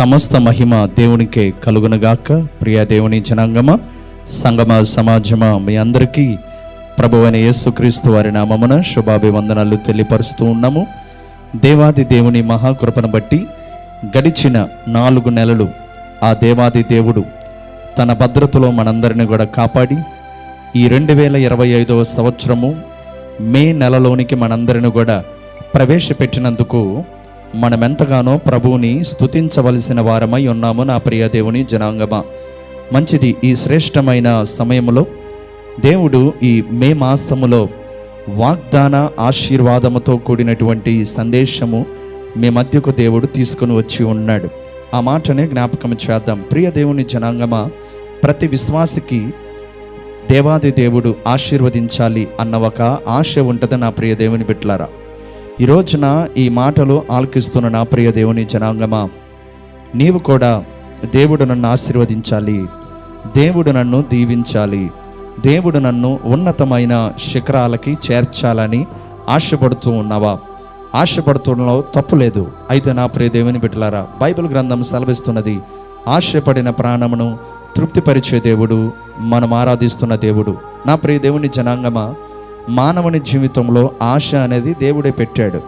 సమస్త మహిమ దేవునికే కలుగునగాక. ప్రియ దేవుని జనాంగమ సంగమ సమాజమా మీ అందరికీ ప్రభు అయిన యేసుక్రీస్తు వారి నామమున శుభాభివందనాలు తెలియపరుస్తూ ఉన్నాము. దేవాది దేవుని మహాకృపను బట్టి గడిచిన నాలుగు నెలలు ఆ దేవాది దేవుడు తన భద్రతలో మనందరిని కూడా కాపాడి ఈ రెండు వేల ఇరవై ఐదవ సంవత్సరము మే నెలలోనికి మనందరిని కూడా ప్రవేశపెట్టినందుకు మనమెంతగానో ప్రభువుని స్తుతించవలసిన వారమై ఉన్నాము నా ప్రియ దేవుని జనాంగమా. మంచిది ఈ శ్రేష్టమైన సమయంలో దేవుడు ఈ మే మాసములో వాగ్దాన ఆశీర్వాదముతో కూడినటువంటి సందేశము మీ మధ్యకు దేవుడు తీసుకుని వచ్చి ఉన్నాడు. ఆ మాటనే జ్ఞాపకం చేద్దాం. ప్రియ దేవుని జనాంగమా ప్రతి విశ్వాసికి దేవాది దేవుడు ఆశీర్వదించాలి అన్న ఒక ఆశ ఉంటుంది నా ప్రియ దేవుని బిట్లారా ఈ రోజున ఈ మాటలు ఆలకిస్తున్న నా ప్రియ దేవుని జనాంగమా నీవు కూడా దేవుడు నన్ను ఆశీర్వదించాలి దేవుడు నన్ను దీవించాలి దేవుడు నన్ను ఉన్నతమైన శిఖరాలకి చేర్చాలని ఆశపడుతూ ఉన్నావా? ఆశపడుతుండలో తప్పు లేదు. అయితే నా ప్రియ దేవుని బిడ్డలారా బైబిల్ గ్రంథం సెలవిస్తున్నది ఆశపడిన ప్రాణమును తృప్తిపరిచే దేవుడు మనం ఆరాధిస్తున్న దేవుడు. నా ప్రియ దేవుని జనాంగమా మానవుని జీవితంలో ఆశ అనేది దేవుడే పెట్టాడు.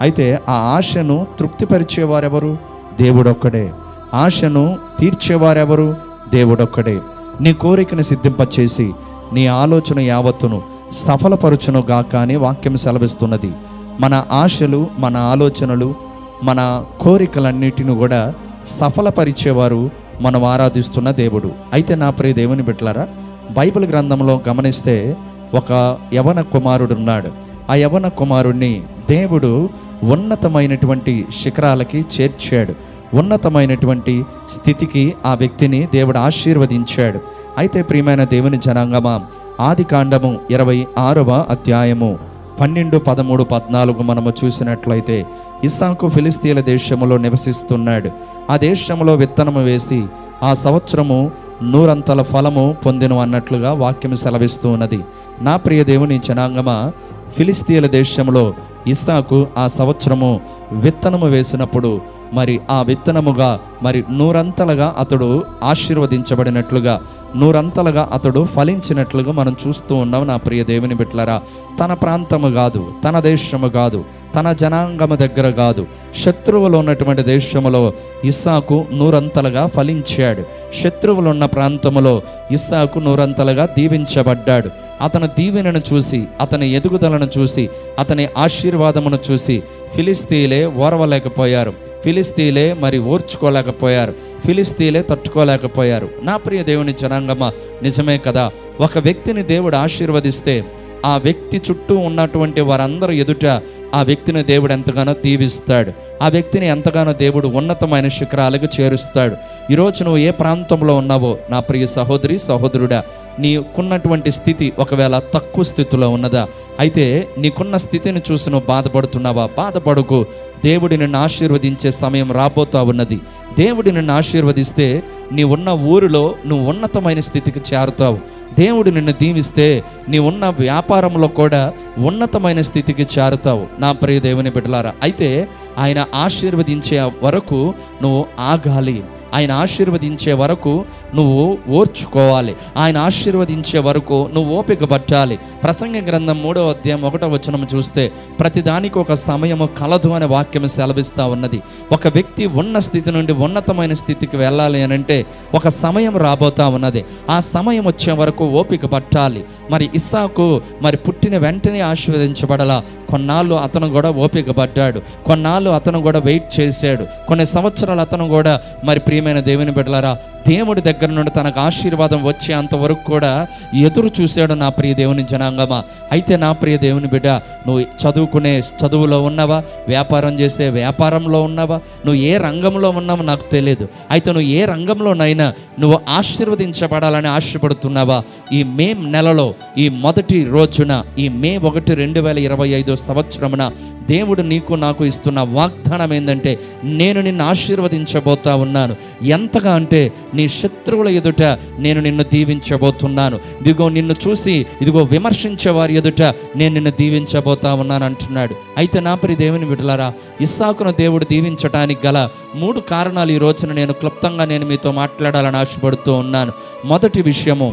అయితే ఆ ఆశను తృప్తిపరిచేవారెవరు దేవుడొక్కడే. ఆశను తీర్చేవారెవరు దేవుడొక్కడే. నీ కోరికను సిద్ధింపచేసి నీ ఆలోచన యావత్తును సఫలపరచును గాక అని వాక్యం సెలవిస్తున్నది. మన ఆశలు మన ఆలోచనలు మన కోరికలన్నిటిని కూడా సఫలపరిచేవారు మనం ఆరాధిస్తున్న దేవుడు. అయితే నా ప్రియ దేవుని బిడ్డలారా బైబిల్ గ్రంథంలో గమనిస్తే ఒక యవన కుమారుడున్నాడు. ఆ యవన కుమారుణ్ణి దేవుడు ఉన్నతమైనటువంటి శిఖరాలకి చేర్చాడు. ఉన్నతమైనటువంటి స్థితికి ఆ వ్యక్తిని దేవుడు ఆశీర్వదించాడు. అయితే ప్రియమైన దేవుని జనాంగమా ఆది కాండము ఇరవై ఆరవ అధ్యాయము పన్నెండు పదమూడు పద్నాలుగు మనము చూసినట్లయితే ఇస్సాకు ఫిలిస్తీన్ల దేశములో నివసిస్తున్నాడు. ఆ దేశంలో విత్తనము వేసి ఆ సంవత్సరము నూరంతల ఫలము పొందిను అన్నట్లుగా వాక్యం సెలవిస్తూ ఉన్నది. నా ప్రియ దేవుని జనాంగమా ఫిలిస్తీన్ల దేశంలో ఇస్సాకు ఆ సంవత్సరము విత్తనము వేసినప్పుడు మరి ఆ విత్తనముగా మరి నూరంతలుగా అతడు ఆశీర్వదించబడినట్లుగా నూరంతలుగా అతడు ఫలించినట్లుగా మనం చూస్తూ ఉన్నాం నా ప్రియ దేవుని బిట్లరా తన ప్రాంతము కాదు తన దేశము కాదు తన జనాంగము దగ్గర కాదు. శత్రువులు ఉన్నటువంటి దేశములో ఇస్సాకు నూరంతలుగా ఫలించాడు. శత్రువులు ఉన్న ప్రాంతములో ఇస్సాకు నూరంతలుగా దీవించబడ్డాడు. అతని దీవెనను చూసి అతని ఎదుగుదలను చూసి అతని ఆశీర్వాదమును చూసి ఫిలిస్తీలే ఓర్వలేకపోయారు. ఫిలిస్తీలే మరి ఓర్చుకోలేకపోయారు. ఫిలిస్తీలే తట్టుకోలేకపోయారు. నా ప్రియ దేవుని జనాంగమ నిజమే కదా? ఒక వ్యక్తిని దేవుడు ఆశీర్వదిస్తే ఆ వ్యక్తి చుట్టూ ఉన్నటువంటి వారందరూ ఎదుట ఆ వ్యక్తిని దేవుడు ఎంతగానో దీవిస్తాడు. ఆ వ్యక్తిని ఎంతగానో దేవుడు ఉన్నతమైన శిఖరాలకు చేరుస్తాడు. ఈరోజు నువ్వు ఏ ప్రాంతంలో ఉన్నావో నా ప్రియ సహోదరి సహోదరుడా నీకున్నటువంటి స్థితి ఒకవేళ తక్కువ స్థితిలో ఉన్నదా? అయితే నీకున్న స్థితిని చూసి నువ్వు బాధపడుతున్నావా? బాధపడకు. దేవుడి నిన్ను ఆశీర్వదించే సమయం రాబోతా ఉన్నది. దేవుడి నిన్ను ఆశీర్వదిస్తే నీ ఉన్న ఊరిలో నువ్వు ఉన్నతమైన స్థితికి చేరుతావు. దేవుడు నిన్ను దీవిస్తే నీ ఉన్న వ్యాపారంలో కూడా ఉన్నతమైన స్థితికి చేరుతావు. నా ప్రియ దేవుని బిడ్డలారా అయితే ఆయన ఆశీర్వదించే వరకు నువ్వు ఆగాలి. ఆయన ఆశీర్వదించే వరకు నువ్వు ఓర్చుకోవాలి. ఆయన ఆశీర్వదించే వరకు నువ్వు ఓపిక పట్టాలి. ప్రసంగ గ్రంథం మూడో అధ్యాయం ఒకటో వచనం చూస్తే ప్రతిదానికి ఒక సమయము కలదు అనే వాక్యం సెలవిస్తూ ఉన్నది. ఒక వ్యక్తి ఉన్న స్థితి నుండి ఉన్నతమైన స్థితికి వెళ్ళాలి అని అంటే ఒక సమయం రాబోతా ఉన్నది. ఆ సమయం వచ్చే వరకు ఓపిక పట్టాలి. మరి ఇస్సాకు మరి పుట్టిన వెంటనే ఆశీర్వదించబడలా? కొన్నాళ్ళు అతను కూడా ఓపిక పడ్డాడు కొన్నాళ్ళు అతను కూడా వెయిట్ చేశాడు. కొన్ని సంవత్సరాలు అతను కూడా మరి ప్రియమైన దేవుని బిడ్డలారా దేవుడి దగ్గర నుండి తనకు ఆశీర్వాదం వచ్చే అంతవరకు కూడా ఎదురు చూశాడు నా ప్రియ దేవుని జనాంగమా? అయితే నా ప్రియ దేవుని బిడ్డ నువ్వు చదువుకునే చదువులో ఉన్నావా? వ్యాపారం చేసే వ్యాపారంలో ఉన్నావా? నువ్వు ఏ రంగంలో ఉన్నావో నాకు తెలియదు. అయితే నువ్వు ఏ రంగంలోనైనా నువ్వు ఆశీర్వదించబడాలని ఆశపడుతున్నావా? ఈ మే నెలలో ఈ మొదటి రోజున ఈ మే ఒకటి రెండు వేల ఇరవై ఐదో సంవత్సరమున దేవుడు నీకు నాకు ఇస్తున్న వాగ్దానం ఏంటంటే నేను నిన్ను ఆశీర్వదించబోతా ఉన్నాను. ఎంతగా అంటే నీ శత్రువుల ఎదుట నేను నిన్ను దీవించబోతున్నాను. ఇదిగో నిన్ను చూసి ఇదిగో విమర్శించే వారి ఎదుట నేను నిన్ను దీవించబోతా ఉన్నాను అంటున్నాడు. అయితే నా ప్రియ దేవుని విడలారా ఇస్సాకును దేవుడు దీవించటానికి గల మూడు కారణాలు ఈ రోజున నేను క్లుప్తంగా నేను మీతో మాట్లాడాలని ఆశపడుతూ ఉన్నాను. మొదటి విషయము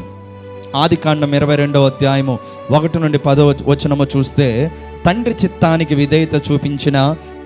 ఆది కాండం ఇరవై రెండవ అధ్యాయము ఒకటి నుండి పదో వచనము చూస్తే తండ్రి చిత్తానికి విధేయత చూపించిన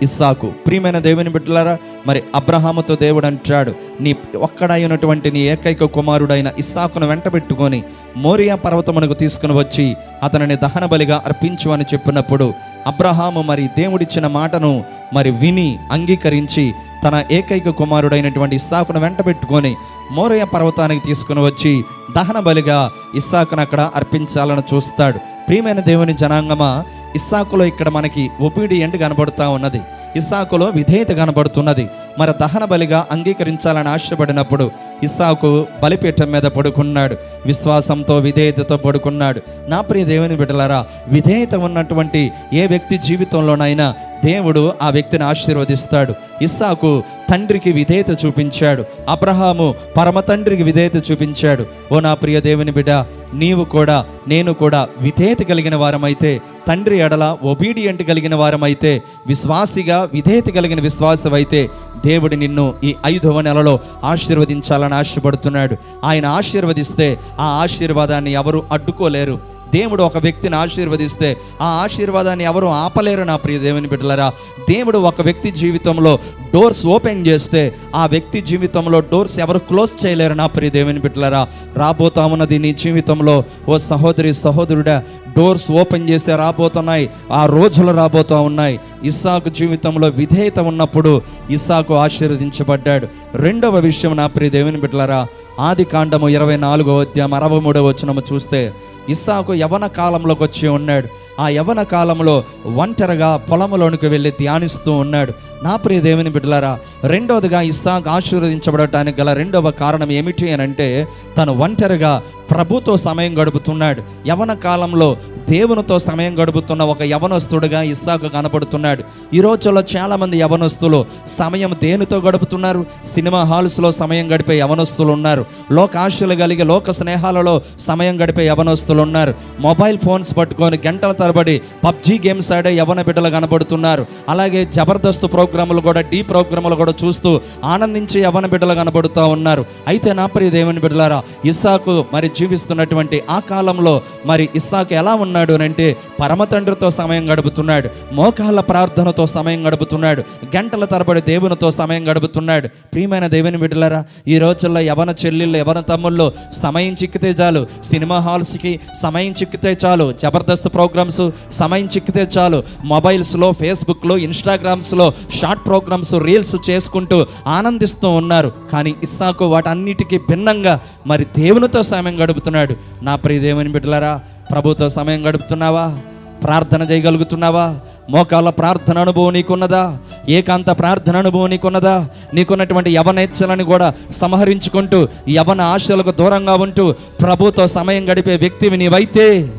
ఇస్సాకు. ప్రియమైన దేవుని బిడ్డలారా మరి అబ్రహాముతో దేవుడు అంటాడు నీ ఒక్కడైనటువంటి నీ ఏకైక కుమారుడైన ఇస్సాకును వెంట పెట్టుకొని మోరియా పర్వతమునకు తీసుకుని వచ్చి అతనిని దహన బలిగా అర్పించు అని చెప్పినప్పుడు అబ్రహాము మరి దేవుడిచ్చిన మాటను మరి విని అంగీకరించి తన ఏకైక కుమారుడైనటువంటి ఇస్సాకును వెంట పెట్టుకొని మోరయ పర్వతానికి తీసుకుని వచ్చి దహన బలిగా ఇస్సాకును అక్కడ అర్పించాలని చూస్తాడు. ప్రియమైన దేవుని జనాంగమా ఇస్సాకులో ఇక్కడ మనకి ఒబీడియంట్ కనబడుతూ ఉన్నది. ఇస్సాకులో విధేయత కనబడుతున్నది. మరి దహన బలిగా అంగీకరించాలని ఆశపడినప్పుడు ఇస్సాకు బలిపీఠం మీద పడుకున్నాడు. విశ్వాసంతో విధేయతతో పడుకున్నాడు. నా ప్రియ దేవుని బిడ్డలారా విధేయత ఉన్నటువంటి ఏ వ్యక్తి జీవితంలోనైనా దేవుడు ఆ వ్యక్తిని ఆశీర్వదిస్తాడు. ఇస్సాకు తండ్రికి విధేయత చూపించాడు. అబ్రహాము పరమ తండ్రికి విధేయత చూపించాడు. ఓ నా ప్రియ దేవుని బిడ్డ నీవు కూడా నేను కూడా విధేయత కలిగిన వారమైతే తండ్రి ఎడల ఒబీడియంట్ కలిగిన వారమైతే విశ్వాసిగా విధేయత కలిగిన విశ్వాసం అయితే దేవుడు నిన్ను ఈ ఐదవ నెలలో ఆశీర్వదించాలని ఆశపడుతున్నాడు. ఆయన ఆశీర్వదిస్తే ఆ ఆశీర్వాదాన్ని ఎవరు అడ్డుకోలేరు. దేవుడు ఒక వ్యక్తిని ఆశీర్వదిస్తే ఆ ఆశీర్వాదాన్ని ఎవరు ఆపలేరు నా ప్రియ దేవుని బిడ్డలరా. దేవుడు ఒక వ్యక్తి జీవితంలో డోర్స్ ఓపెన్ చేస్తే ఆ వ్యక్తి జీవితంలో డోర్స్ ఎవరు క్లోజ్ చేయలేరు. నా ప్రియ దేవుని బిడ్డలరా రాబోతా ఉన్నది నీ జీవితంలో. ఓ సహోదరి సహోదరుడా డోర్స్ ఓపెన్ చేస్తే రాబోతున్నాయి. ఆ రోజులు రాబోతూ ఉన్నాయి. ఇస్సాకు జీవితంలో విధేయత ఉన్నప్పుడు ఇస్సాకు ఆశీర్వదించబడ్డాడు. రెండవ విషయం నా ప్రియ దేవుని బిడ్డలరా ఆది కాండము ఇరవై నాలుగో అధ్యాయం అరవై మూడవ వచనము చూస్తే ఇస్సాకు యవన కాలంలోకి వచ్చి ఉన్నాడు. ఆ యవన కాలంలో ఒంటరిగా పొలంలోనికి వెళ్ళి ధ్యానిస్తూ ఉన్నాడు. నా ప్రియ దేవుని బిడ్డలారా రెండవదిగా ఇస్సాకు ఆశీర్వదించబడటానికి గల రెండవ కారణం ఏమిటి అని అంటే తను ఒంటరిగా ప్రభుతో సమయం గడుపుతున్నాడు. యవన కాలంలో దేవునితో సమయం గడుపుతున్న ఒక యవనస్తుడుగా ఇస్సాకు కనబడుతున్నాడు ఈ రోజుల్లో చాలామంది యవనస్తులు సమయం దేనితో గడుపుతున్నారు? సినిమా హాల్స్లో సమయం గడిపే యవనస్తులు ఉన్నారు. లోకాశలు కలిగి లోక స్నేహాలలో సమయం గడిపే యవనస్తులు ఉన్నారు. మొబైల్ ఫోన్స్ పట్టుకొని గంటల తరబడి పబ్జీ గేమ్స్ ఆడే యవన బిడ్డలు కనబడుతున్నారు అలాగే జబర్దస్త్ ప్రోగ్రాములు కూడా డీ ప్రోగ్రాములు కూడా చూస్తూ ఆనందించి యవన బిడ్డలు కనబడుతూ ఉన్నారు. అయితే నా ప్రియ దేవుని బిడ్డలారా ఇస్సాకు మరి జీవిస్తున్నటువంటి ఆ కాలంలో మరి ఇస్సాకు ఎలా ఉన్నాడు అని అంటే పరమ తండ్రితో సమయం గడుపుతున్నాడు. మోకాళ్ళ ప్రార్థనతో సమయం గడుపుతున్నాడు. గంటల తరబడి దేవునితో సమయం గడుపుతున్నాడు. ప్రియమైన దేవుని బిడ్డలరా ఈ రోజుల్లో యవన చెల్లెళ్ళు యవన తమ్ముళ్ళు సమయం చిక్కితే చాలు. సినిమా హాల్స్కి సమయం చిక్కితే చాలు. జబర్దస్త్ ప్రోగ్రామ్స్ సమయం చిక్కితే చాలు. మొబైల్స్లో ఫేస్బుక్లో ఇన్స్టాగ్రామ్స్లో షార్ట్ ప్రోగ్రామ్స్ రీల్స్ చేసుకుంటూ ఆనందిస్తూ ఉన్నారు. కానీ ఇస్సాకు వాటన్నిటికీ భిన్నంగా మరి దేవునితో సమయం గడుపుతున్నాడు. నా ప్రియ దేవుని బిడ్డలారా ప్రభుతో సమయం గడుపుతున్నావా? ప్రార్థన చేయగలుగుతున్నావా? మోకాళ్ళ ప్రార్థన అనుభవం నీకున్నదా? ఏకాంత ప్రార్థన అనుభవం నీకున్నదా? నీకున్నటువంటి యవనేచ్ఛలను కూడా సంహరించుకుంటూ యవన ఆశలకు దూరంగా ఉంటూ ప్రభుతో సమయం గడిపే వ్యక్తివి నీవైతే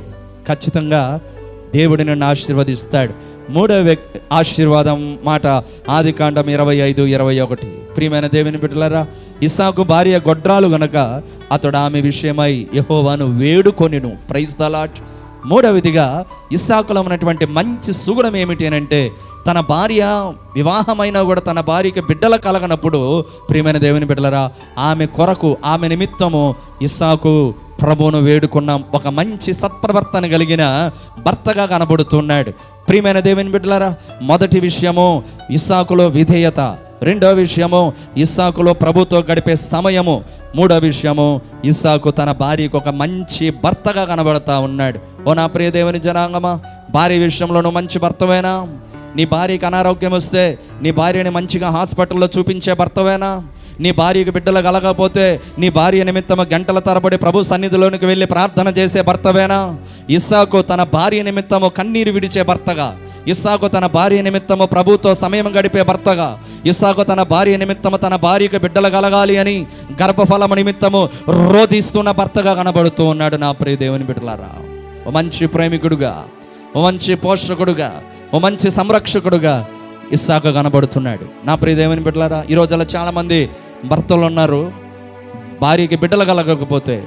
ఖచ్చితంగా దేవుడు నిన్ను ఆశీర్వదిస్తాడు. మూడవ వ్యక్తి ఆశీర్వాదం మాట ఆది కాండం ఇరవై ఐదు ఇరవై ఒకటి. ప్రియమైన దేవుని బిడ్డలారా ఇసాకు భార్య గొడ్రాలు గనక అతడు ఆమె విషయమై యహోవాను వేడుకొనిను. ప్రైజ్ దలాట్ మూడవదిగా ఇస్సాకులో ఉన్నటువంటి మంచి సుగుణం ఏమిటి అని అంటే తన భార్య వివాహమైనా కూడా తన భార్యకి బిడ్డలు కలగనప్పుడు ప్రియమైన దేవుని బిడ్డలరా ఆమె కొరకు ఆమె నిమిత్తము ఇస్సాకు ప్రభువును వేడుకున్నాం ఒక మంచి సత్ప్రవర్తన కలిగిన భర్తగా కనబడుతున్నాడు. ప్రియమైన దేవుని బిడ్డలారా మొదటి విషయము ఇస్సాకులో విధేయత. రెండో విషయము ఇస్సాకులో ప్రభుతో గడిపే సమయము. మూడో విషయము ఇస్సాకు తన భార్యకు ఒక మంచి భర్తగా కనబడతా ఉన్నాడు. ఓ నా ప్రియదేవుని జనాంగమా భార్య విషయంలో నువ్వు మంచి భర్తవేనా? నీ భార్యకి అనారోగ్యం వస్తే నీ భార్యని మంచిగా హాస్పిటల్లో చూపించే భర్తవేనా? నీ భార్యకు బిడ్డలు కలగకపోతే నీ భార్య నిమిత్తము గంటల తరబడి ప్రభు సన్నిధిలోనికి వెళ్ళి ప్రార్థన చేసే భర్తవేనా? ఇస్సాకు తన భార్య నిమిత్తము కన్నీరు విడిచే భర్తగా ఇస్సాకు తన భార్య నిమిత్తము ప్రభుతో సమయం గడిపే భర్తగా ఇస్సాకు తన భార్య నిమిత్తము తన భార్యకు బిడ్డలు కలగాలి అని గర్భఫలము నిమిత్తము రోధిస్తున్న భర్తగా కనబడుతూ ఉన్నాడు నా ప్రియ దేవుని బిడ్డలారా. ఓ మంచి ప్రేమికుడుగా ఓ మంచి పోషకుడుగా ఓ మంచి సంరక్షకుడుగా ఇస్సాక కనబడుతున్నాడు. నా ప్రియ దేవుని బిడ్డలారా ఈ రోజుల్లో చాలామంది భర్తలు ఉన్నారు భార్యకి బిడ్డలు కలగకపోతే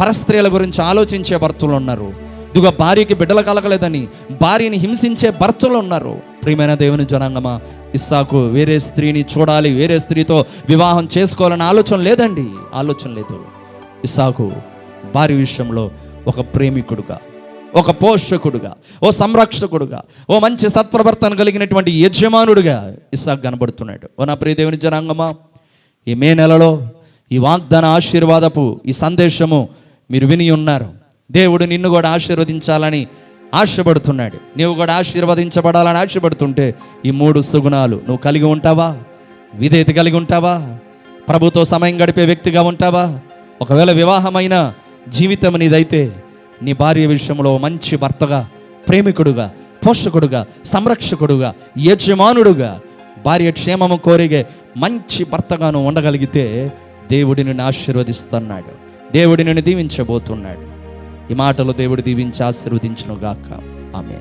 పరస్త్రీల గురించి ఆలోచించే భర్తలు ఉన్నారు. ఇదిగో భార్యకి బిడ్డలు కలగలేదని భార్యని హింసించే భర్తలు ఉన్నారు. ప్రియమైన దేవుని జనాంగమా ఇస్సాకు వేరే స్త్రీని చూడాలి వేరే స్త్రీతో వివాహం చేసుకోవాలని ఆలోచన లేదండి. ఆలోచన లేదు. ఇస్సాకు భార్య విషయంలో ఒక ప్రేమికుడుగా ఒక పోషకుడుగా ఓ సంరక్షకుడుగా ఓ మంచి సత్ప్రవర్తన కలిగినటువంటి యజమానుడుగా ఇస్సాకు కనబడుతున్నాడు. ఓ నా ప్రియ దేవుని జనాంగమా ఈ మే నెలలో ఈ వాగ్దాన ఆశీర్వాదపు ఈ సందేశము మీరు విని ఉన్నారు. దేవుడు నిన్ను కూడా ఆశీర్వదించాలని ఆశపడుతున్నాడు. నీవు కూడా ఆశీర్వదించబడాలని ఆశపడుతుంటే ఈ మూడు సుగుణాలు నువ్వు కలిగి ఉంటావా? విధేయత కలిగి ఉంటావా? ప్రభుతో సమయం గడిపే వ్యక్తిగా ఉంటావా? ఒకవేళ వివాహమైన జీవితం నీదైతే నీ భార్య విషయంలో మంచి భర్తగా ప్రేమికుడుగా పోషకుడుగా సంరక్షకుడుగా యజమానుడుగా భార్య క్షేమము కోరిగే మంచి భర్తగాను ఉండగలిగితే దేవుడిని ఆశీర్వదిస్తున్నాడు. దేవుడిని దీవించబోతున్నాడు. ఈ మాటలు దేవుడు దీవించి ఆశీర్వదించును గాక ఆమె